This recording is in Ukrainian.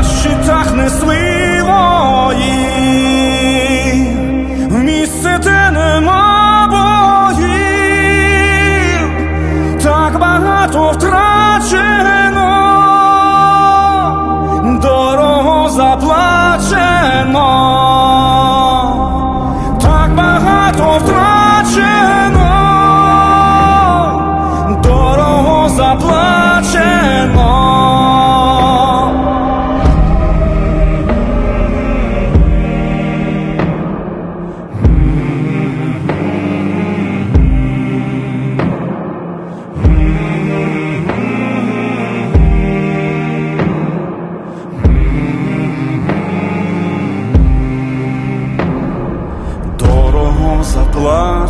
на щитах несли вої, в місце, де нема боїв, так багато втрачено, дорого заплачено, так багато втрачено,